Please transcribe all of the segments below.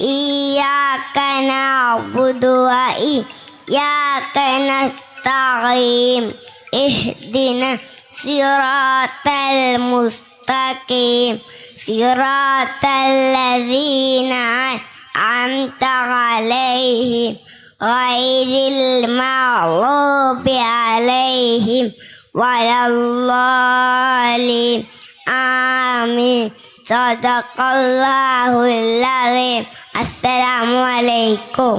إياك نعبد وإياك نستعين اهدنا صراط المستقيم. صراط الذين أنعمت عليهم غير المغضوب عليهم ولا الضالين. آمين. আসসালামু আলাইকুম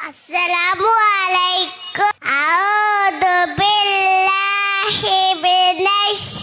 আসসালামু আলাইকুম আউযু বিল্লাহি মিনাশ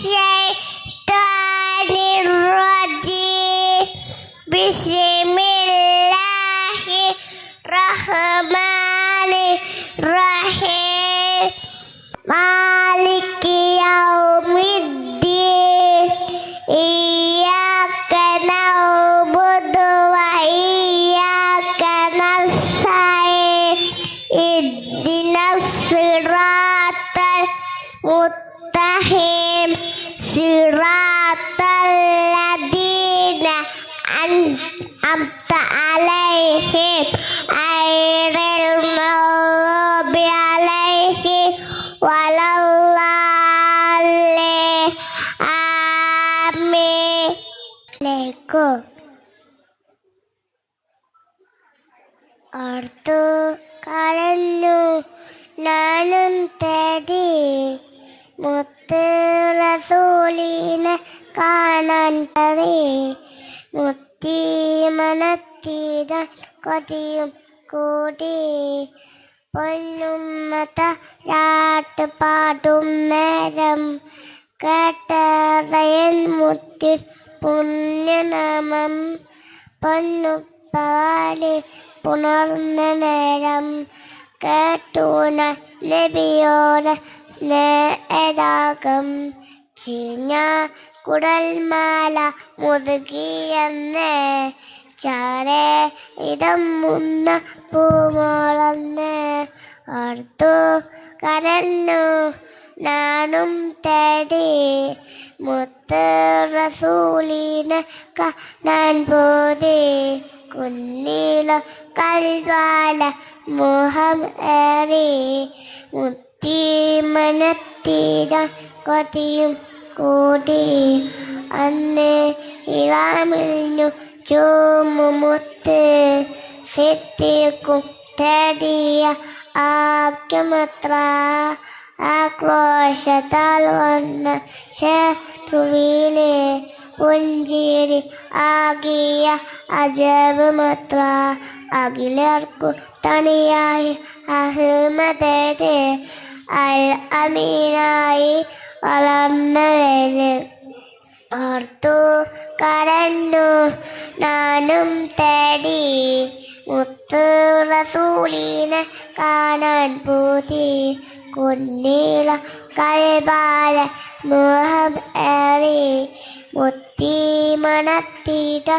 ഓർത്തു കളഞ്ഞു ഞാനും തേടി മുത്ത് റസൂലിനെ കാണാൻ തറി മുത്തി മനത്തിടാൻ കൊതിയും കൂടി. പൊന്നുമ്മത്ത രാട്ട് പാടും നേരം കേട്ടറയൻ മുത്തിൽ പുണ്യനാമം പൊന്നുപ്പാലി പുണർന്ന നേരം കേട്ടൂന നബിയോട് നേരാകം. ചിഞ്ഞ കുടൽമാല മുതുകിയെന്നേ ചാരേ ഇതം മുന്ന പൂമോളന്ന് ഓർത്തു കരന്നു നാനും തേടി മുത്ത് റസൂലിനെ കാണാൻ പോതി. കുന്നില കൽവാല മോഹം ഏറി മുത്തി മനത്തീര കൊതിയും കൂടി. അന്ന് ഇറാമിഞ്ഞു ചുമുമുത്ത് സിത്തിക്കും തേടിയ ആക്യമത്ര ആക്രോശത്താൽ വന്ന ശത്രുവിലെ പുഞ്ചിരി ആകിയ അജബ് മത്ര അഖിലർക്കു തനിയായി. അഹ്മദേ അൽ അമീനായി വളർന്നവര് ഓർത്തു കരഞ്ഞു. നാനും തേടി. മുത്ത് റസൂലിനെ കാണാൻ പൂതി. കുന്നീള കൽബാല മോഹം ഏറി മുത്തി മണത്തിട്ട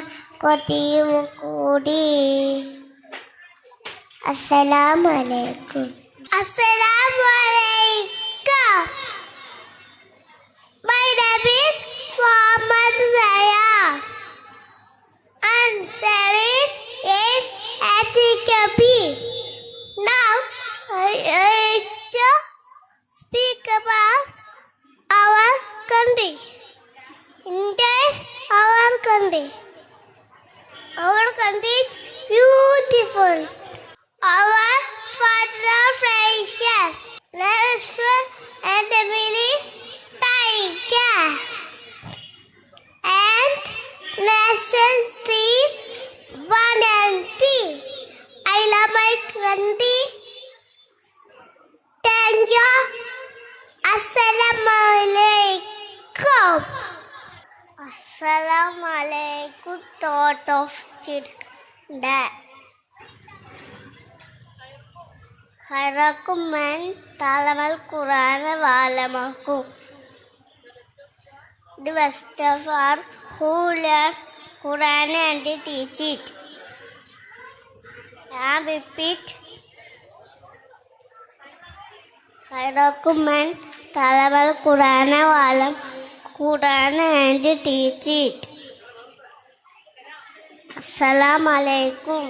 കൊതിയും കൂടി. അസ്സലാമലൈക്കും. അസ്സലാമലൈക്കും. My name is Muhammad Zaya. நன்றி தேங்க்யூ அஸ்ஸலாமலைக்கும் அஸ்ஸலாமலைக்கும் தாட் ஆஃப் சிட்ட ஹரக்கும் மன் தலமல் குரான வாலமக்கும் The best of our who learn Quran and teach it. And. കൈഡോക്കുമൻ തലമൽ കുറാന വാലം കുറാന ആൻഡ് ടീച്ച് ഇറ്റ് അസ്സലാമലൈക്കും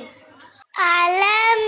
അലം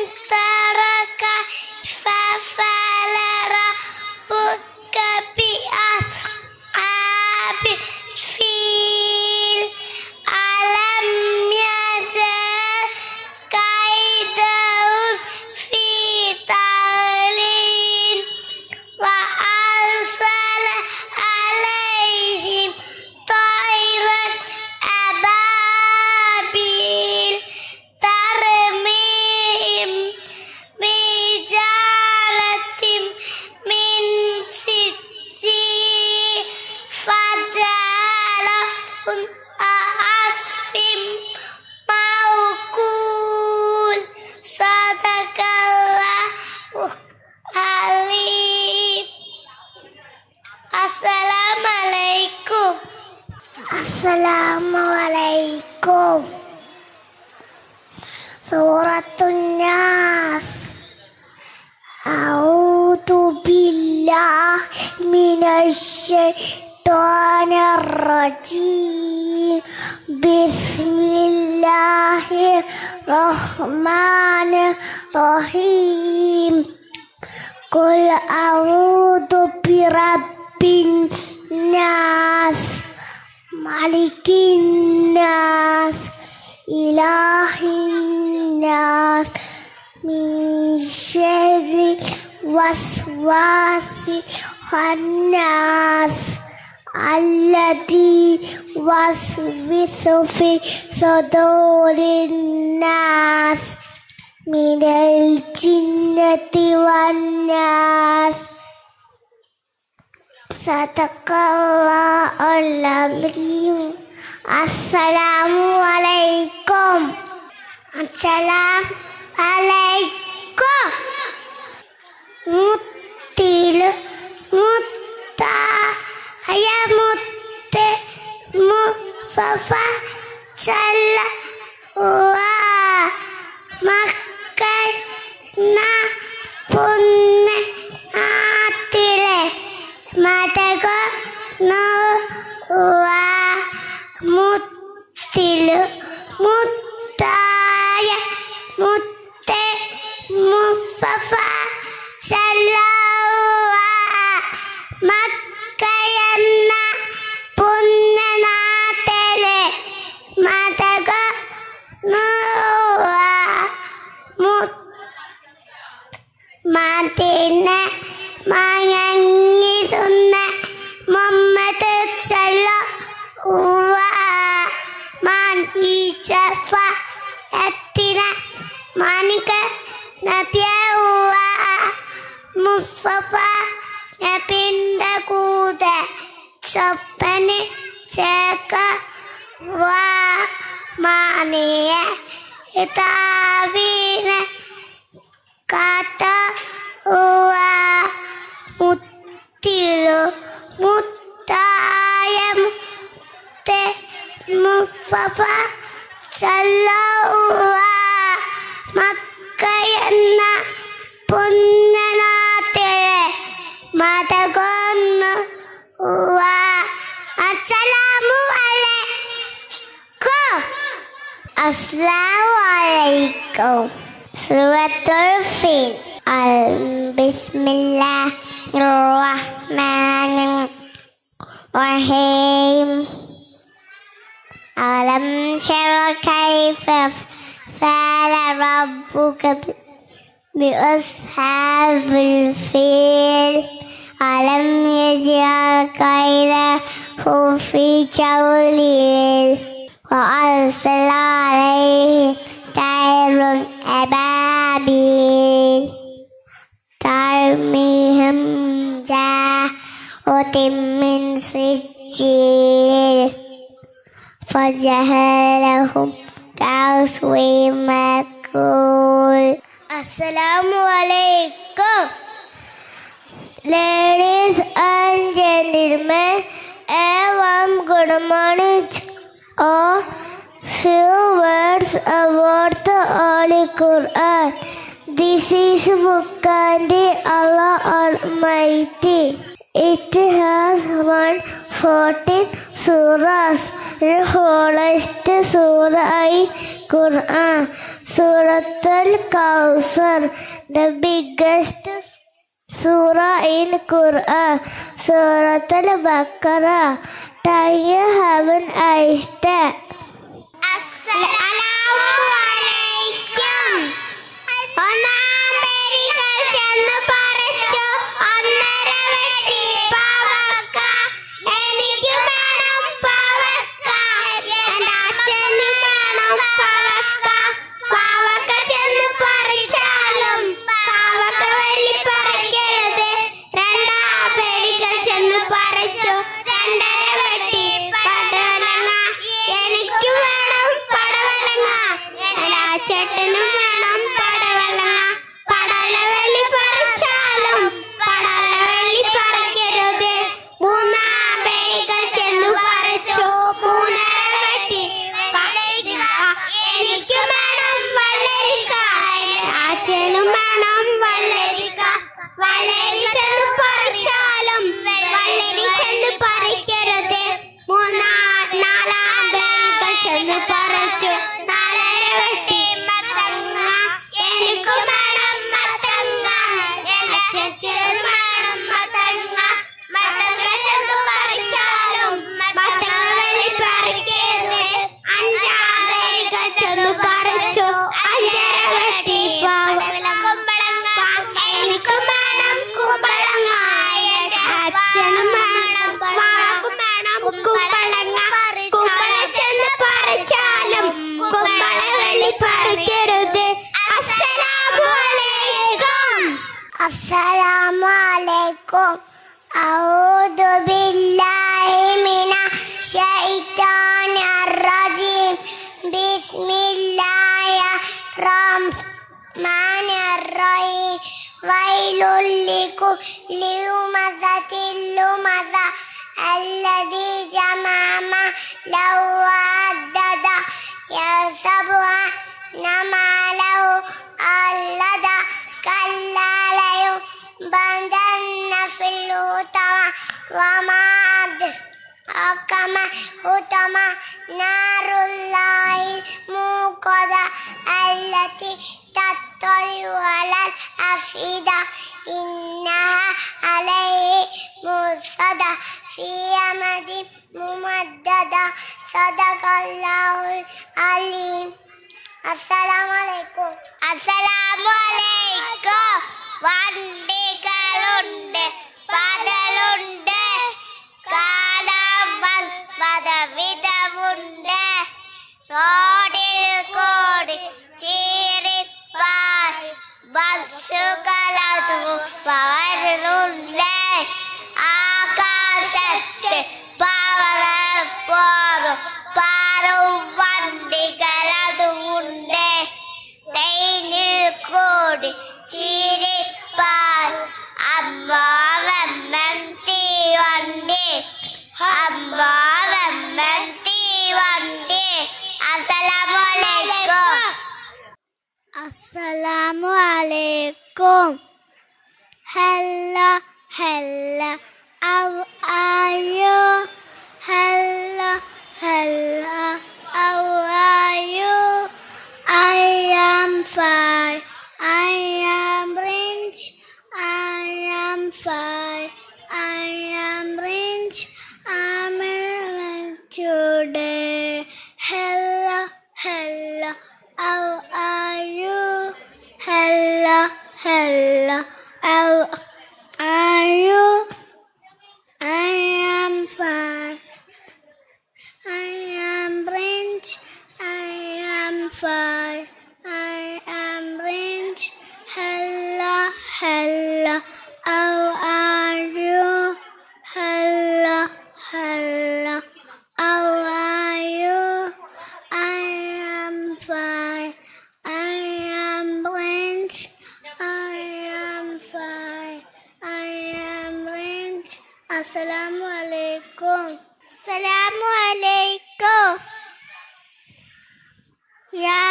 السلام عليكم سورة الناس أعوذ بالله من الشيطان الرجيم بسم الله الرحمن الرحيم قل أعوذ برب الناس ملك الناس إله الناس. من شر وسواس الناس الذي وسوس في صدور الناس. من الجنة والناس. Sadaqallahulazim. Assalamualaikum. Assalamualaikum. Mutil, muta, ayam mute, mu, fafa, wa, makai, na, punne, na. またこのは持ってる。持ったや、持って、もっささ。നബിന്റെ കൂടെ സ്വപ്പന് ചേക്ക വാ മാനിയ ഇതാവിനെ കാത്ത ഉവ്വ മുത്തിലു മുത്തായ മുത്തെ മുഫഫ ചല്ലവ മക്കയെന്ന مدغن والسلام عليكم السلام عليكم سورة الفيل بسم الله الرحمن الرحيم ألم تر كيف فعل ربك بأصحاب الفيل ألم يجعل كيدهم في تضليل وأرسل عليهم طير أبابيل ترميهم جاءة من سجيل فجعلهم كعصف مأكول السلام عليكم Ladies and gentlemen, a warm good morning. A few words about the Holy Quran. This is book Allah Almighty. It has 114 surahs. The holiest surah in Quran, Surah Al-Kawthar, the biggest Surah in Quran, Surah Al-Baqarah. Do you have an ice there? Assalamu alaikum. മണം വളരുക വളരുക السلام عليكم أعوذ بالله من الشيطان الرجيم بسم الله الرحمن الرحيم ويل لكل همزة لمزة الذي جمع مالا وعدد يحسب أن ماله أخلد كلا بعد النفل هتما وما حكم هتما نار الله الموقدة التي تطلع على الأفئدة إنها عليه مرصدة في يمد ممددة صدق الله العليم السلام عليكم السلام عليكم വണ്ടികളുണ്ട് പതലുണ്ട് കാണാൻ പദവിധമുണ്ട് റോഡിൽ കൂടി ചീറിപ്പാൻ ബസ്സുകൾ Hello, how are you? Eva. Yeah.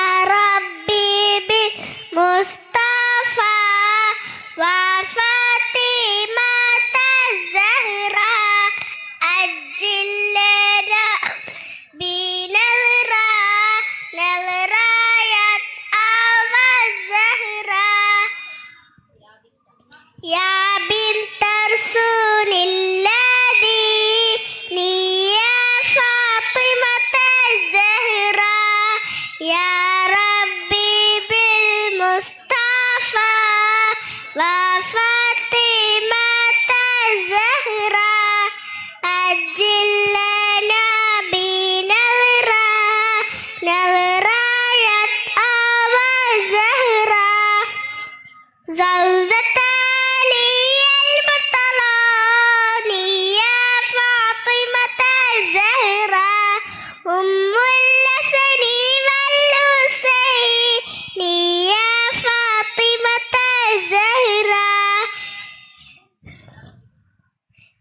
喂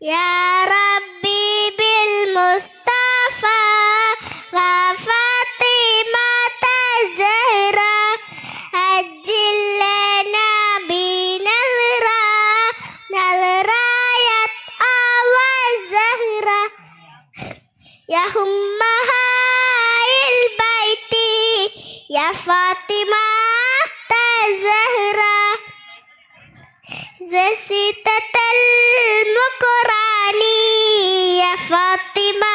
يا ربي بالمصطفى وفاطمة الزهرة أجل لنا بنظرة نظرة يتقوى الزهرة يا أمها البيت يا فاطمة الزهرة زسيتة Fátima